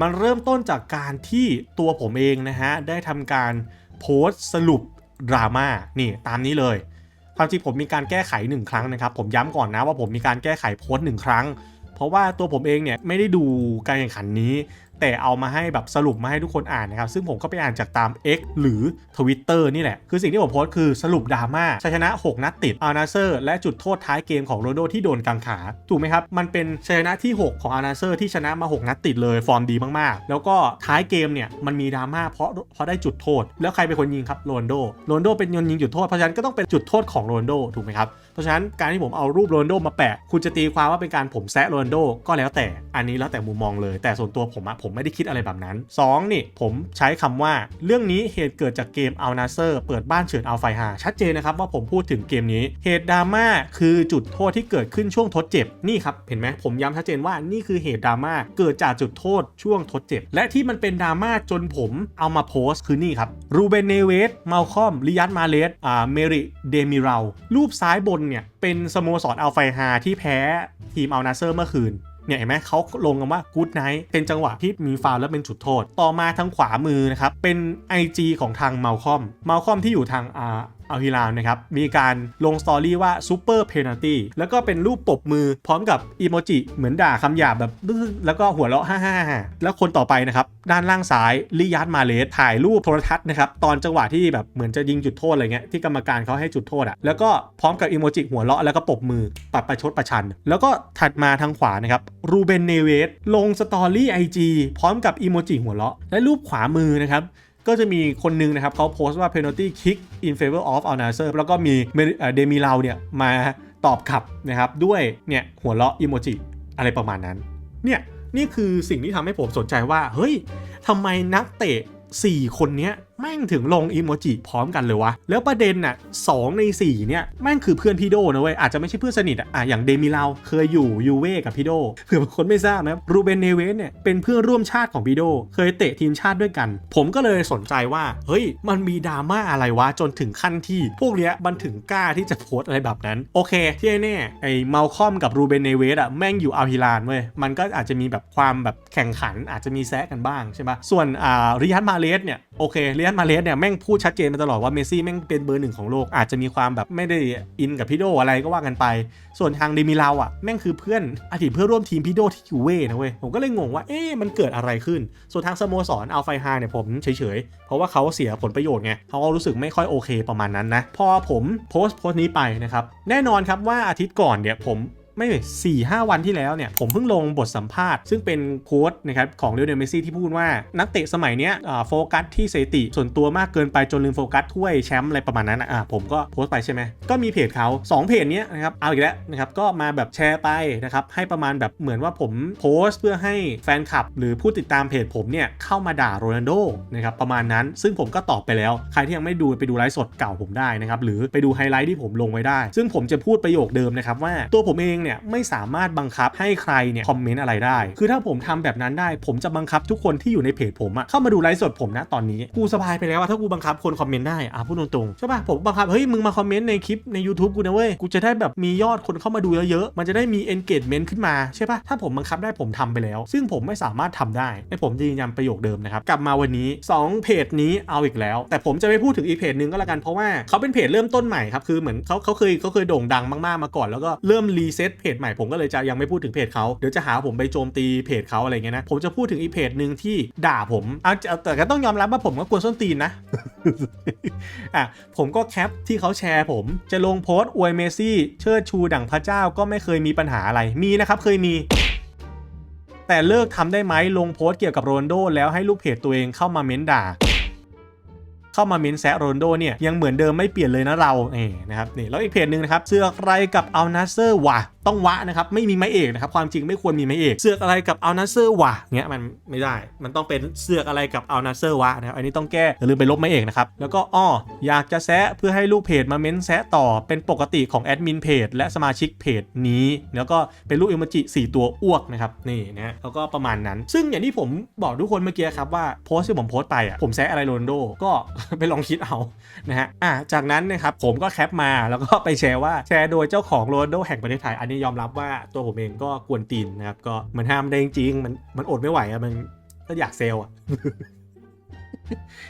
มันเริ่มต้นจากการที่ตัวผมเองนะฮะได้ทำการโพสต์สรุปดราม่านี่ตามนี้เลยความจริงผมมีการแก้ไขหนึ่งครั้งนะครับผมย้ำก่อนนะว่าผมมีการแก้ไขโพสต์หนึ่งครั้ง เพราะว่าตัวผมเองเนี่ยไม่ได้ดูการแข่งขันนี้ แต่เอามาให้แบบสรุปมาให้ทุกคนอ่านนะครับ ซึ่งผมก็ไปอ่านจากตาม X หรือ Twitter นี่แหละ คือสิ่งที่ผมโพสต์คือสรุปดราม่าชัยชนะ 6 นัดติดอานาเซอร์และจุดโทษท้ายเกมของโรนโดที่โดนกังขา ถูกไหมครับ มันเป็นชัยชนะที่ 6 ของอานาเซอร์ที่ชนะมา 6 นัดติดเลยฟอร์มดีมากๆ แล้วก็ท้ายเกมเนี่ยมันมีดราม่าเพราะเพราะได้จุดโทษ แล้วใครเป็นคนยิงครับโรนโดโรนโดเป็นคนยิงจุดโทษเพราะฉะนั้นก็ต้องเป็นจุดโทษของโรนโดถูกไหมครับเพราะฉะนั้นการที่ผมเอารูปโรนโดมาแปะคุณจะตีความว่าเป็นการผมแซะโรนโดก็แล้วแต่อันนี้แล้วแต่มุมมองเลย แต่ส่วนตัวผมอะผมไม่ได้คิดอะไรแบบนั้น 2 นี่ผมใช้คำว่าเรื่องนี้เหตุเกิดจากเกมอัลนาเซอร์เปิดบ้านเฉือนอัลไฟฮาชัดเจนนะครับว่าผมพูดถึงเกมนี้ เหตุดราม่าคือจุดโทษที่เกิดขึ้นช่วงทดเจ็บนี่ครับเห็นไหมผมย้ำชัดเจนว่านี่คือเหตุดราม่าเกิดจากจุดโทษช่วงทดเจ็บ และที่มันเป็นดราม่าจนผมเอามาโพสต์คือนี่ครับรูเบนเนเวสมาลคอมลิยัตมาเลสอ่าเมริเดมิราลรูปซ้ายบนเนี่ยเป็นสโมสรอัลไฟฮาที่แพ้ทีมอัลนาเซอร์เมื่อคืน เนี่ยเห็นไหมเขาลงกันว่า Good Night เป็นจังหวะที่มีฟาวและเป็นจุดโทษ ต่อมาทางขวามือนะครับ เป็น IG ของทางเมลคอมเมลคอมที่อยู่ทางอ่า อัลฮิลาลนะครับมีการลงสตอรี่ว่าซูเปอร์เพนัลตี้แล้วก็เป็นรูปปบมือพร้อมกับอีโมจิเหมือนด่าคำหยาบแบบแล้วก็หัวเราะฮ่าฮ่าฮ่าแล้วคนต่อไปนะครับด้านล่างซ้ายลิยัตมาเลสถ่ายรูปโทรทัศน์นะครับตอนจังหวะที่แบบเหมือนจะยิงจุดโทษอะไรเงี้ยที่กรรมการเขาให้จุดโทษอะแล้วก็พร้อมกับอีโมจิหัวเราะแล้วก็ปบมือปัดประชดประชัน แล้วก็ถัดมาทางขวานะครับรูเบนเนเวสลงสตอรี่ไอจีพร้อมกับอีโมจิหัวเราะและรูปขวามือนะครับ ก็จะมีคนหนึงนะครับเขาโพสต์ว่า penalty kick in favor of Al Nassr แล้วก็มีเดมิลาเนี่ยมาตอบขับนะครับด้วยเนี่ยหัวเราะอิโมจิอะไรประมาณนั้น เนี่ยนี่คือสิ่งที่ทำให้ผมสนใจว่า เฮ้ยทำไมนักเตะ 4 คนเนี้ย แม่งถึงลงอีโมจิพร้อมกันเลยวะ แล้วประเด็นน่ะสองใน 4 เนี่ย แม่งคือเพื่อนพี่โดนะเว้ย อาจจะไม่ใช่เพื่อนสนิทอะอะอย่างเดมิลาวเคยอยู่ยูเว่กับพี่โดเผื่อบางคนไม่ทราบนะรูเบนเนเวสเนี่ยเป็นเพื่อนร่วมชาติของพี่โด เคยเตะทีมชาติด้วยกัน ผมก็เลยสนใจว่า เฮ้ย มันมีดราม่าอะไรวะ จนถึงขั้นที่ พวกเนี้ยมันถึงกล้าที่จะโพสอะไรแบบนั้น โอเค ที่แน่ไอ้มาลคอมกับรูเบนเนเวสอะแม่งอยู่อัลฮิลานเว้ยมันก็อาจจะมีแบบความแบบแข่งขันอาจจะมีแซะกันบ้างใช่ปะส่วนอ่าริยัตมาเลสเนี่ยโอเคริยตมาเลสเนี่ยแม่งพูดชัดเจนมาตลอดว่าเมซี่แม่งเป็นเบอร์หนึ่งของโลกอาจจะมีความแบบไม่ได้อินกับพี่โดอะไรก็ว่ากันไป ส่วนทางเดมิลาวอะแม่งคือเพื่อนอดีตเพื่อนร่วมทีมพี่โดที่ยูเว่นะเว้ยผมก็เลยงงว่าเอ๊ะมันเกิดอะไรขึ้น ส่วนทางสโมสรอัลไฟฮาเนี่ยผมเฉยๆ เพราะว่าเขาเสียผลประโยชน์ไงเขาก็รู้สึกไม่ค่อยโอเคประมาณนั้นนะพอผมโพสต์โพสต์นี้ไปนะครับแน่นอนครับว่าอาทิตย์ก่อนเนี่ยผม ไม่สี่ห้าวันที่แล้วเนี่ย ผมเพิ่งลงบทสัมภาษณ์ ซึ่งเป็นโค้ดนะครับของเรอัลเมซี่ที่พูดว่านักเตะสมัยเนี้ยโฟกัสที่สถิติส่วนตัวมากเกินไปจนลืมโฟกัสถ้วยแชมป์อะไรประมาณนั้นนะอะผมก็โพสต์ไปใช่ไหมก็มีเพจเขา 2 เพจเนี้ยนะครับเอาอีกแล้วนะครับก็มาแบบแชร์ไปนะครับให้ประมาณแบบเหมือนว่าผมโพสต์เพื่อให้แฟนคลับ หรือผู้ติดตามเพจผมเนี่ยเข้ามาด่าโรนัลโดนะครับประมาณนั้น ซึ่งผมก็ตอบไปแล้ว ใครที่ยังไม่ดูไปดูไลฟ์สดเก่าผมได้นะครับหรือไปดูไฮไลท์ที่ผมลงไว้ได้ ซึ่งผมจะพูดประโยคเดิมนะครับว่าตัวผมเองเนี่ยไม่สามารถบังคับให้ใครเนี่ยคอมเมนต์อะไรได้ คือถ้าผมทำแบบนั้นได้ ผมจะบังคับทุกคนที่อยู่ในเพจผมอะเข้ามาดูไลฟ์สดผมนะตอนนี้กูสบายไปแล้วอะถ้ากูบังคับคนคอมเมนต์ได้อะพูดตรงๆใช่ป่ะผมบังคับเฮ้ยมึงมาคอมเมนต์ในคลิปใน YouTube กูนะเว้ยกูจะได้แบบมียอดคนเข้ามาดูเยอะๆมันจะได้มี engagement ขึ้นมาใช่ป่ะถ้าผมบังคับได้ผมทำไปแล้ว ซึ่งผมไม่สามารถทำได้ให้ผมยืนยันประโยคเดิมนะครับกลับมาวันนี้สองเพจนี้เอาอีกแล้ว แต่ผมจะไม่พูดถึงอีกเพจหนึ่งก็แล้วกันเพราะว่าเขาเป็นเพจเริ่มต้นใหม่ครับคือเหมือนเขาเขาเคยเขาเคยโด่งดังมากๆมาก่อนแล้วก็เริ่มรีเซ็ตเพจใหม่ผมก็เลยจะยังไม่พูดถึงเพจเขาเดี๋ยวจะหาผมไปโจมตีเพจเขาอะไรเงี้ยนะผมจะพูดถึงอีเพจหนึ่งที่ด่าผมเอาแต่ก็ต้องยอมรับว่าผมก็กวนส้นตีนนะอะผมก็แคปที่เขาแชร์ผมจะลงโพสต์อวยเมซี่เชิดชูดั่งพระเจ้าก็ไม่เคยมีปัญหาอะไรมีนะครับเคยมีแต่เลิกทำได้ไหมลงโพสต์เกี่ยวกับโรนโดแล้วให้ลูกเพจตัวเองเข้ามาเม้นด่า เข้ามาเม้นแซะโรนโดเนี่ยยังเหมือนเดิมไม่เปลี่ยนเลยนะเราเนี่นะครับนี่แล้วอีกเพจหนึ่งนะครับเสือกอะไรกับอัลนัสเซอร์วะต้องวะนะครับไม่มีไม้เอกนะครับความจริงไม่ควรมีไม้เอก เสือกอะไรกับอัลนัสเซอร์วะเงี้ยมันไม่ได้ มันต้องเป็นเสือกอะไรกับอัลนัสเซอร์วะนะครับอันนี้ต้องแก้อย่าลืมไปลบไม้เอกนะครับแล้วก็อ้ออยากจะแซะเพื่อให้ลูกเพจมาเม้นแซะต่อเป็นปกติของแอดมินเพจและสมาชิกเพจนี้ แล้วก็เป็นรูปอิมจิ4ตัวอ้วกนะครับนี่นะแล้วก็ประมาณนั้น ซึ่งอย่างที่ผมบอกทุกคนเมื่อกี้ครับว่าโพสที่ผมโพสไปอะผมแซะอะไรโรนโดก็ไปลองคิดเอานะฮะอะจากนั้นนะครับผมก็แคปมาแล้วก็ไปแชร์ว่าแชร์โดยเจ้าของโรนโดแห่งประเทศไทย อันนี้ยอมรับว่าตัวผมเองก็กวนตีนนะครับก็มันห้ามได้จริงมันมันอดไม่ไหวอะมันก็อยากเซลล์อะ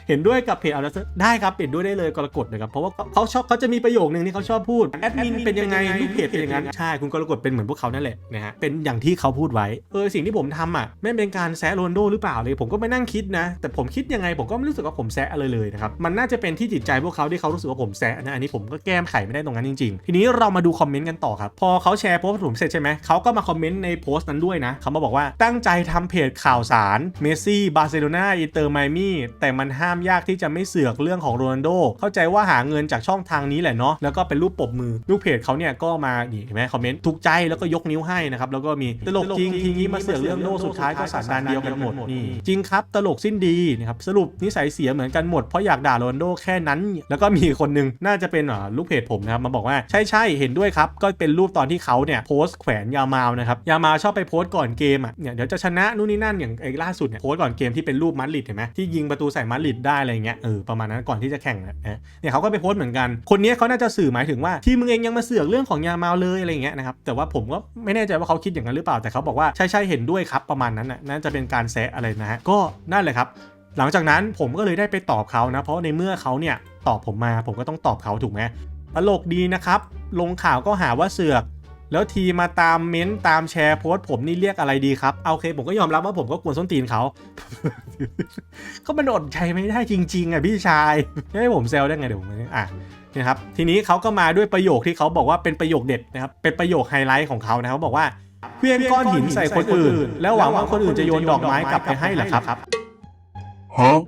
เห็นด้วยกับเพจเอาละได้ครับเห็นด้วยได้เลยกรกฎนะครับเพราะว่าเขาชอบเขาจะมีประโยคนึงที่เขาชอบพูดแอดมินเป็นยังไงลูกเพจเป็นอย่างนั้นใช่คุณกรกฎเป็นเหมือนพวกเขานั่นแหละนะฮะเป็นอย่างที่เขาพูดไว้เออสิ่งที่ผมทำอะไม่เป็นการแซะโรนลโดหรือเปล่าเลย ผมก็ไม่นั่งคิดนะ แต่ผมคิดยังไงผมก็ไม่รู้สึกว่าผมแซะอะไรเลยนะครับมันน่าจะเป็นที่จิตใจพวกเขาที่เขารู้สึกว่าผมแซะนะอันนี้ผมก็แก้มไขไม่ได้ตรงนั้นจริงๆ ทีนี้เรามาดูคอมเมนต์กันต่อครับพอเขาแชร์โพสต์ผมเสร็จใช่ไหมเขาก็มาคอมเมนต์ในโพสต์นั้นด้วยนะเขามาบอกว่าตั้งใจทำเพจข่าวสารเมสซี่บาร์เซโลนาอินเตอร์ไมมี่แต่มันห้ามยากที่จะไม่เสือกเรื่องของโรนัลโดเข้าใจว่าหาเงินจากช่องทางนี้แหละเนาะแล้วก็เป็นรูปปบมือลูกเพจเขาเนี่ยก็มานี่เห็นไหมคอมเมนต์ถูกใจแล้วก็ยกนิ้วให้นะครับแล้วก็มีตลกจริงทีนี้มาเสือกเรื่องโดสุดท้ายก็สันดานเดียวกันหมดนี่จริงครับตลกสิ้นดีนะครับสรุปนิสัยเสียเหมือนกันหมดเพราะอยากด่าโรนัลโดแค่นั้น แล้วก็มีคนหนึงน่าจะเป็นลูกเพจผมนะครับมาบอกว่าใช่ใช่เห็นด้วยครับ ก็เป็นรูปตอนที่เขาเนี่ยโพสต์แขวนยามาวนะครับยามาวชอบไปโพสต์ก่อนเกมอะเนี่ยเดี๋ยวจะชนะนู่นนี่นั่นอย่างไอ้ล่าสุดเนี่ยโพสต์ก่อนเกมที่เป็นรูปมัดริดเห็นไหมที่ยิงประตูใส่มัดริดได้อะไรเงี้ยเออประมาณนั้นก่อนที่จะแข่งนะนะเนี่ยเขาก็ไปโพสต์เหมือนกัน คนนี้เขาน่าจะสื่อหมายถึงว่าที่มึงเองยังมาเสือกเรื่องของยาเมาเลยอะไรเงี้ยนะครับแต่ว่าผมก็ไม่แน่ใจว่าเขาคิดอย่างนั้นหรือเปล่าแต่เขาบอกว่าใช่ใช่เห็นด้วยครับประมาณนั้นน่ะน่าจะเป็นการแซะอะไรนะฮะก็นั่นแหละครับ หลังจากนั้นผมก็เลยได้ไปตอบเขานะเพราะในเมื่อเขาเนี่ยตอบผมมาผมก็ต้องตอบเขาถูกไหมตลกดีนะครับลงข่าวก็หาว่าเสือก แล้วทีมาตามเม้นต์ตามแชร์โพสต์ผมนี่เรียกอะไรดีครับเอาโอเค ผมก็ยอมรับว่าผมก็กวนส้นตีนเขาก็มันอดใจไม่ได้จริงๆอะพี่ชายจะให้ผมแซวได้ไงเดี๋ยวผมอะนี่ครับทีนี้เขาก็มาด้วยประโยคที่เขาบอกว่าเป็นประโยคเด็ดนะครับเป็นประโยคไฮไลท์ของเขานะครับเขาบอกว่าเคลื่อนก้อนหินใส่คนอื่น แล้วหวังว่าคนอื่นจะโยนดอกไม้กลับไปให้เหรอครับ Huh?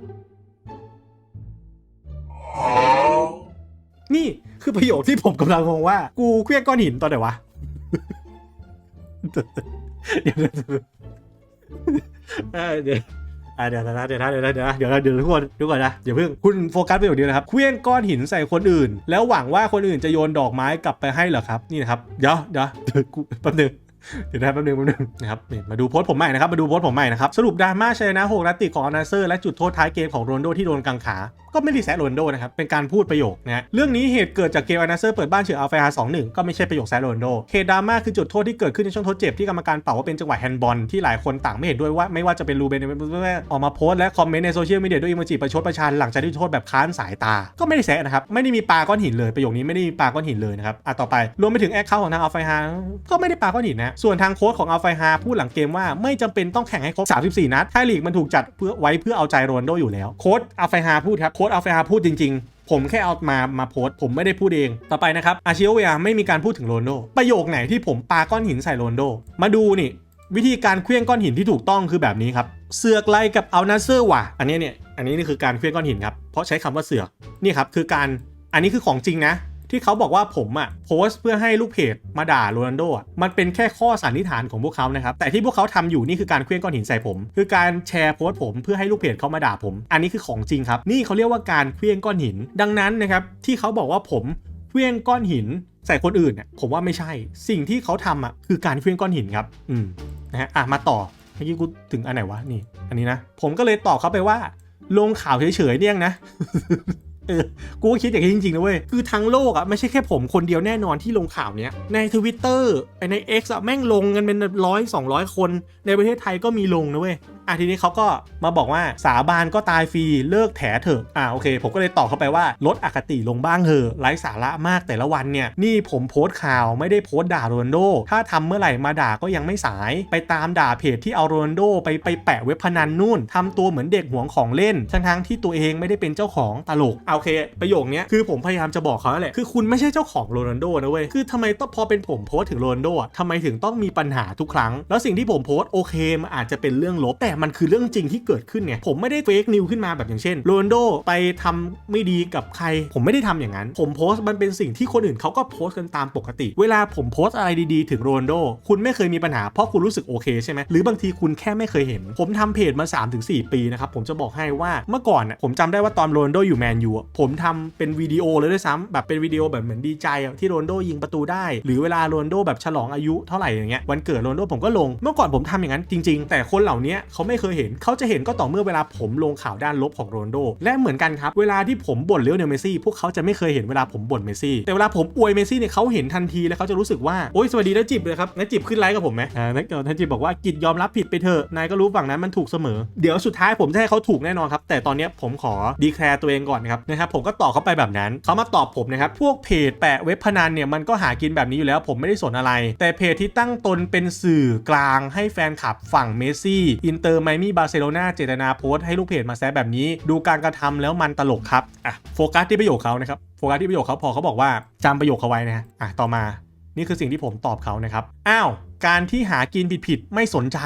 นี่คือประโยคที่ผมกำลังงงว่า กูเคลื่อนก้อนหินตอนไหนวะ เดี๋ยวเออเดี๋ยวอ่าเดี๋ยวนะเดี๋ยวนะเดี๋ยวนะเดี๋ยวนะเดี๋ยวนะเดี๋ยวทุกคนทุกคนนะเดี๋ยวเพิ่งคุณโฟกัสไปอย่างเดียวนะครับเคลื่อนก้อนหินใส่คนอื่น แล้วหวังว่าคนอื่นจะโยนดอกไม้กลับไปให้เหรอครับนี่นะครับเดี๋ยวเดี๋ยวเดี๋ยวกูแป๊บนึง เดี๋ยวนะแป๊บนึงแป๊บนึงนะครับมาดูโพสต์ผมใหม่นะครับมาดูโพสต์ผมใหม่นะครับสรุปดราม่าชัยนะหกนัดติดของอนาเซอร์และจุดโทษท้ายเกมของโรนโดที่โดนกังขา ก็ไม่ได้แซะโรนโดนะครับเป็นการพูดประโยคนะฮะเรื่องนี้เหตุเกิดจากเกมอนาเซอร์เปิดบ้านเฉืออัลฟาฮาสองหนึ่งก็ไม่ใช่ประโยคแซะโรนโดเหตุดราม่าคือจุดโทษที่เกิดขึ้นในช่วงทดเจ็บที่กรรมการเป่าว่าเป็นจังหวะแฮนด์บอลที่หลายคนต่างไม่เห็นด้วยว่าไม่ว่าจะเป็นรูเบนออกมาโพสต์และคอมเมนต์ในโซเชียลมีเดียด้วยอิโมจิประชดประชันหลังจากที่โทษแบบค้านสายตา ก็ไม่ได้แซะนะครับไม่ได้มีปาก้อนหินเลยประโยคนี้ไม่ได้มีปาก้อนหินเลยนะครับอะต่อไปรวมไปถึงแอคเคาท์ของทางอัลฟาฮาก็ไม่ได้ปาก้อนหินนะส่วนทางโค้ชของอัลไฟฮาพูดหลังเกมว่าไม่จำเป็นต้องแข่งให้ครบ 34 นัดไทยลีกมันถูกจัดเพื่อไว้เพื่อเอาใจโรนโดอยู่แล้วโค้ชอัลไฟฮาพูดครับโค้ชอัลไฟฮาพูดจริงๆผมแค่เอามามาโพสผมไม่ได้พูดเอง ต่อไปนะครับ อาชิโอเวียไม่มีการพูดถึงโรนโด ประโยคไหนที่ผมปาก้อนหินใส่โรนโด มาดูนี่ วิธีการเคลื่อนก้อนหินที่ถูกต้องคือแบบนี้ครับ เสือกไล่กับเอานาเซอร์ว่ะ อันนี้เนี่ย อันนี้นี่คือการเคลื่อนก้อนหินครับ เพราะใช้คำว่าเสือก นี่ครับคือการ อันนี้คือของจริงนะ ที่เขาบอกว่าผมอะโพสต์เพื่อให้ลูกเพจมาด่าโรนัลโดอะมันเป็นแค่ข้อสันนิษฐานของพวกเขานะครับแต่ที่พวกเขาทำอยู่นี่คือการเคลื่อนก้อนหินใส่ผม คือการแชร์โพสต์ผมเพื่อให้ลูกเพจเขามาด่าผม อันนี้คือของจริงครับ นี่เขาเรียกว่าการเคลื่อนก้อนหิน ดังนั้นนะครับที่เขาบอกว่าผมเคลื่อนก้อนหินใส่คนอื่นเนี่ยผมว่าไม่ใช่ สิ่งที่เขาทำอะคือการเคลื่อนก้อนหินครับ อืมนะฮะอะมาต่อเมื่อกี้กูถึงอันไหนวะนี่ อันนี้นะ ผมก็เลยตอบเขาไปว่า ลงข่าวเฉยๆเนี่ยนะ เออ กูก็คิดอย่างนี้จริงๆนะเว้ย คือทั้งโลกอะไม่ใช่แค่ผมคนเดียวแน่นอนที่ลงข่าวเนี้ย ในทวิตเตอร์ใน X อะแม่งลงกันเป็นร้อยสองร้อยคน ในประเทศไทยก็มีลงนะเว้ยอะทีนี้เขาก็มาบอกว่าสาบานก็ตายฟรีเลิกแถเถอะอะโอเค ผมก็เลยตอบเข้าไปว่าลดอคติลงบ้างเถอะไร้สาระมากแต่ละวันเนี่ยนี่ผมโพสต์ข่าวไม่ได้โพสต์ด่าโรนโด ถ้าทำเมื่อไหร่มาด่าก็ยังไม่สายไปตามด่าเพจที่เอาโรนโดไปไปแปะเว็บพนันนู่นทำตัวเหมือนเด็กหวงของเล่นทั้งๆที่ตัวเองไม่ได้เป็นเจ้าของตลกโอเค ประโยคนี้คือผมพยายามจะบอกเขาแหละคือคุณไม่ใช่เจ้าของโรนโดนะเว้ยคือทำไมต้องพอเป็นผมโพสต์ถึงโรนโดอะทำไมถึงต้องมีปัญหาทุกครั้ง แล้วสิ่งที่ผมโพสต์โอเคมันอาจจะเป็นเรื่องลบแต่มันคือเรื่องจริงที่เกิดขึ้นไงผมไม่ได้เฟกนิวขึ้นมาแบบอย่างเช่นโรนโดไปทำไม่ดีกับใคร ผมไม่ได้ทำอย่างนั้น ผมโพสต์มันเป็นสิ่งที่คนอื่นเขาก็โพสต์กันตามปกติ เวลาผมโพสต์อะไรดีๆ ถึงโรนโดคุณไม่เคยมีปัญหาเพราะคุณรู้สึกโอเคใช่ไหมหรือบางทีคุณแค่ไม่เคยเห็น ผมทำเพจมา 3-4 ปีนะครับผมจะบอกให้ว่าเมื่อก่อนน่ะผมจำได้ว่าตอนโรนโดอยู่แมนยูผมทำเป็นวิดีโอเลยด้วยซ้ำแบบเป็นวิดีโอแบบเหมือนดีใจที่โรนโดยิงประตูได้ หรือเวลาโรนโดแบบฉลองอายุเท่าไหร่อย่างเงี้ยวันเกิดโรนโดผมก็ลง เมื่อก่อนผมทำอย่างนั้นจริง ๆ แต่คนเหล่านี้เขาเขาไม่เคยเห็น เขาจะเห็นก็ต่อเมื่อเวลาผมลงข่าวด้านลบของโรนโด และเหมือนกันครับ เวลาที่ผมบ่นเลี้ยวเนลเมสซี่พวกเขาจะไม่เคยเห็นเวลาผมบ่นเมสซี่แต่เวลาผมอวยเมสซี่เนี่ยเขาเห็นทันทีแล้วเขาจะรู้สึกว่าโอ้ยสวัสดีนะจิบเลยครับนะจิบขึ้นไลฟ์กับผมไหมอ่านักนักจิบบอกว่ากิจยอมรับผิดไปเถอะนายก็รู้ฝั่งนั้นมันถูกเสมอ เดี๋ยวสุดท้ายผมจะให้เขาถูกแน่นอนครับแต่ตอนนี้ผมขอดีแคร์ตัวเองก่อนนะครับนะครับผมก็ตอบเขาไปแบบนั้นเขามาตอบผมนะครับพวกเพจแปะเว็บพนันเนี่ยมันก็หากินแบบนี้อยู่แล้ว ผมไม่ได้สนอะไร แต่เพจที่ตั้งตนเป็นสื่อกลางให้แฟนคลับฝั่งเมซี่อินเตอร์ไมมี่บาร์เซโลนาเจตนาโพสต์ให้ลูกเพจมาแซะแบบนี้ ดูการกระทำแล้วมันตลกครับอะโฟกัสที่ประโยคเขานะครับโฟกัสที่ประโยคเขาพอเขาบอกว่าจำประโยคเขาไว้นะฮะอะต่อมานี่คือสิ่งที่ผมตอบเขานะครับอ้าว การที่หากินผิดๆไม่สนใจ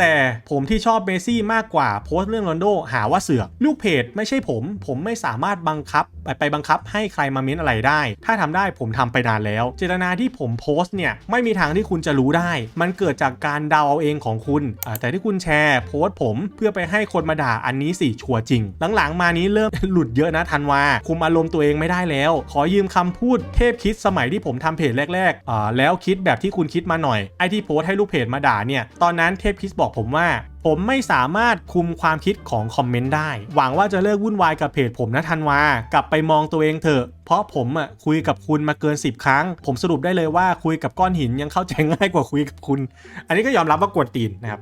แต่ผมที่ชอบเมสซี่มากกว่าโพสต์เรื่องโรนโดหาว่าเสือกลูกเพจไม่ใช่ผม ผมไม่สามารถบังคับ ไปไปบังคับให้ใครมาเม้นอะไรได้ ถ้าทำได้ผมทำไปนานแล้ว เจตนาที่ผมโพสต์เนี่ยไม่มีทางที่คุณจะรู้ได้ มันเกิดจากการเดาเอาเองของคุณ แต่ที่คุณแชร์โพสต์ผมเพื่อไปให้คนมาด่าอันนี้สิชัวจริง หลังๆ มานี้เริ่มหลุดเยอะนะทันวาคุมอารมณ์ตัวเองไม่ได้แล้ว ขอยืมคำพูดเทพคิดสมัยที่ผมทำเพจแรกๆแล้วคิดแบบที่คุณคิดมาหน่อยไอที่โพสต์ให้ลูกเพจมาด่าเนี่ย ตอนนั้นเทพคิสบอกผมว่า ผมไม่สามารถคุมความคิดของคอมเมนต์ได้ หวังว่าจะเลิกวุ่นวายกับเพจผมนะทันวากลับไปมองตัวเองเถอะ เพราะผมอะคุยกับคุณมาเกิน 10 ครั้ง ผมสรุปได้เลยว่าคุยกับก้อนหินยังเข้าใจง่ายกว่าคุยกับคุณ อันนี้ก็ยอมรับว่ากวนตีนนะครับ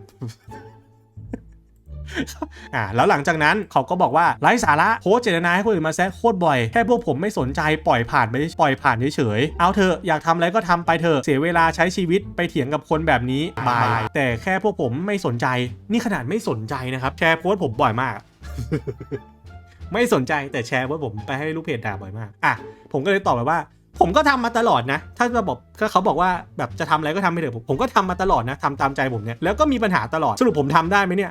อ่าแล้วหลังจากนั้นเขาก็บอกว่าไร้สาระโพสเจตนาให้คนอื่นมาแซะโคตรบ่อยแค่พวกผมไม่สนใจปล่อยผ่านไปปล่อยผ่านเฉยๆเอาเถอะอยากทำอะไรก็ทำไปเถอะเสียเวลาใช้ชีวิตไปเถียงกับคนแบบนี้บาย แต่แค่พวกผมไม่สนใจ นี่ขนาดไม่สนใจนะครับแชร์โพสผมบ่อยมากไม่สนใจแต่แชร์โพสผมไปให้ลูกเพจด่าบ่อยมาก อะ ผมก็เลยตอบไปว่า ผมก็ทำมาตลอดนะ ถ้าจะบอกก็เขาบอกว่าแบบจะทำอะไรก็ทำไปเถอะผมผมก็ทำมาตลอดนะทำตามใจผมเนี่ย แล้วก็มีปัญหาตลอด สรุปผมทำได้ไหมเนี่ย